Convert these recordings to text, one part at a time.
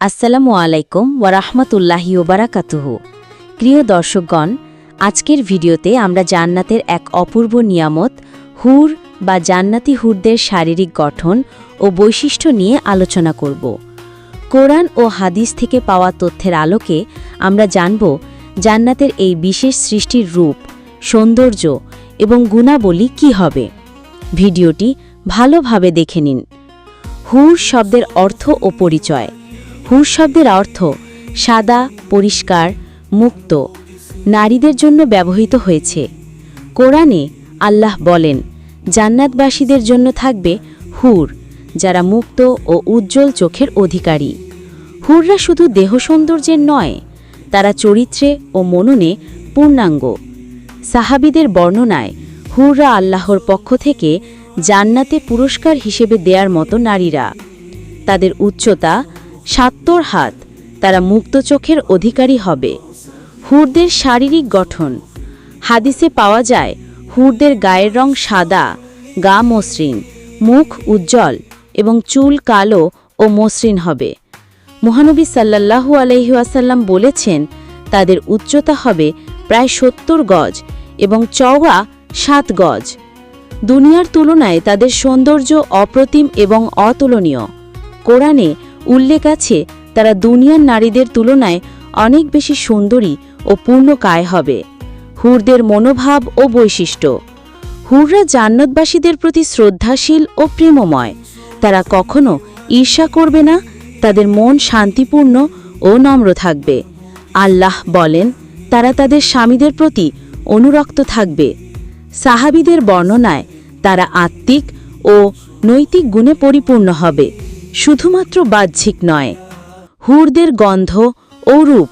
আসসালামু আলাইকুম ওয়ারাহমাতুল্লাহি ওবারাকাতুহু প্রিয় দর্শকগণ, আজকের ভিডিওতে আমরা জান্নাতের এক অপূর্ব নিয়ামত, হুর বা জান্নাতি হুরদের শারীরিক গঠন ও বৈশিষ্ট্য নিয়ে আলোচনা করব। কোরআন ও হাদিস থেকে পাওয়া তথ্যের আলোকে আমরা জানব জান্নাতের এই বিশেষ সৃষ্টির রূপ, সৌন্দর্য এবং গুণাবলী কি হবে। ভিডিওটি ভালোভাবে দেখে নিন। হুর শব্দের অর্থ ও পরিচয়। হুর শব্দের অর্থ সাদা, পরিষ্কার, মুক্ত। নারীদের জন্য ব্যবহৃত হয়েছে। কোরআনে আল্লাহ বলেন, জান্নাতবাসীদের জন্য থাকবে হুর, যারা মুক্ত ও উজ্জ্বল চোখের অধিকারী। হুররা শুধু দেহ সৌন্দর্যের নয়, তারা চরিত্রে ও মননে পূর্ণাঙ্গ। সাহাবিদের বর্ণনায় হুররা আল্লাহর পক্ষ থেকে জান্নাতে পুরস্কার হিসেবে দেয়ার মতো নারীরা। তাদের উচ্চতা সাত্তর হাত, তারা মুক্ত চোখের অধিকারী হবে। হুরদের শারীরিক গঠন। হাদিসে পাওয়া যায়, হুরদের গায়ের রং সাদা, গা মসৃণ, মুখ উজ্জ্বল এবং চুল কালো ও মসৃণ হবে। মহানবী সাল্লাল্লাহু আলহিউসাল্লাম বলেছেন, তাদের উচ্চতা হবে প্রায় সত্তর গজ এবং চওড়া সাত গজ। দুনিয়ার তুলনায় তাদের সৌন্দর্য অপ্রতিম এবং অতুলনীয়। কোরআনে উল্লেখ আছে, তারা দুনিয়ার নারীদের তুলনায় অনেক বেশি সুন্দরী ও পূর্ণকায় হবে। হুরদের মনোভাব ও বৈশিষ্ট্য। হুররা জান্নাতবাসীদের প্রতি শ্রদ্ধাশীল ও প্রেমময়। তারা কখনো ঈর্ষা করবে না, তাদের মন শান্তিপূর্ণ ও নম্র থাকবে। আল্লাহ বলেন, তারা তাদের স্বামীদের প্রতি অনুরক্ত থাকবে। সাহাবিদের বর্ণনায় তারা আত্মিক ও নৈতিক গুণে পরিপূর্ণ হবে। শুধুমাত্র বাহ্যিক নয়, হুরদের গন্ধ ও রূপ।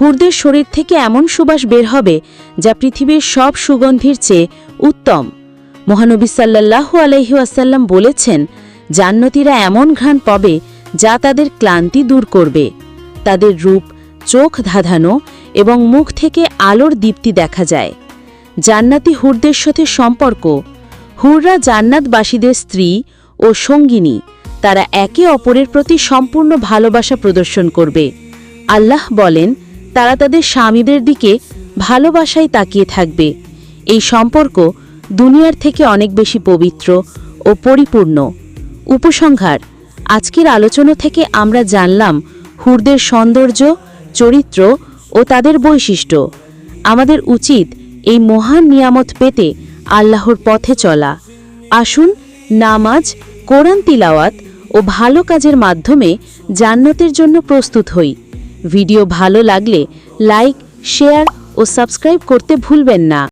হুরদের শরীর থেকে এমন সুবাস বের হবে যা পৃথিবীর সব সুগন্ধির চেয়ে উত্তম। মহানবী সাল্লাল্লাহু আলহিউসাল্লাম বলেছেন, জান্নতীরা এমন ঘ্রাণ পাবে যা তাদের ক্লান্তি দূর করবে। তাদের রূপ, চোখ ধাঁধানো এবং মুখ থেকে আলোর দীপ্তি দেখা যায়। জান্নাতি হুরদের সাথে সম্পর্ক। হুররা জান্নাতবাসীদের স্ত্রী ও সঙ্গিনী। তারা একে অপরের প্রতি সম্পূর্ণ ভালোবাসা প্রদর্শন করবে। আল্লাহ বলেন, তারা তাদের স্বামীদের দিকে ভালোবাসায় তাকিয়ে থাকবে। এই সম্পর্ক দুনিয়ার থেকে অনেক বেশি পবিত্র ও পরিপূর্ণ। উপসংহার, আজকের আলোচনা থেকে আমরা জানলাম হুরদের সৌন্দর্য, চরিত্র ও তাদের বৈশিষ্ট্য। আমাদের উচিত এই মহান নিয়ামত পেতে আল্লাহর পথে চলা। আসুন নামাজ, কোরআন তিলাওয়াত ও ভালো কাজের মাধ্যমে জান্নাতের জন্য প্রস্তুত হই। ভিডিও ভালো লাগলে লাইক, শেয়ার ও সাবস্ক্রাইব করতে ভুলবেন না।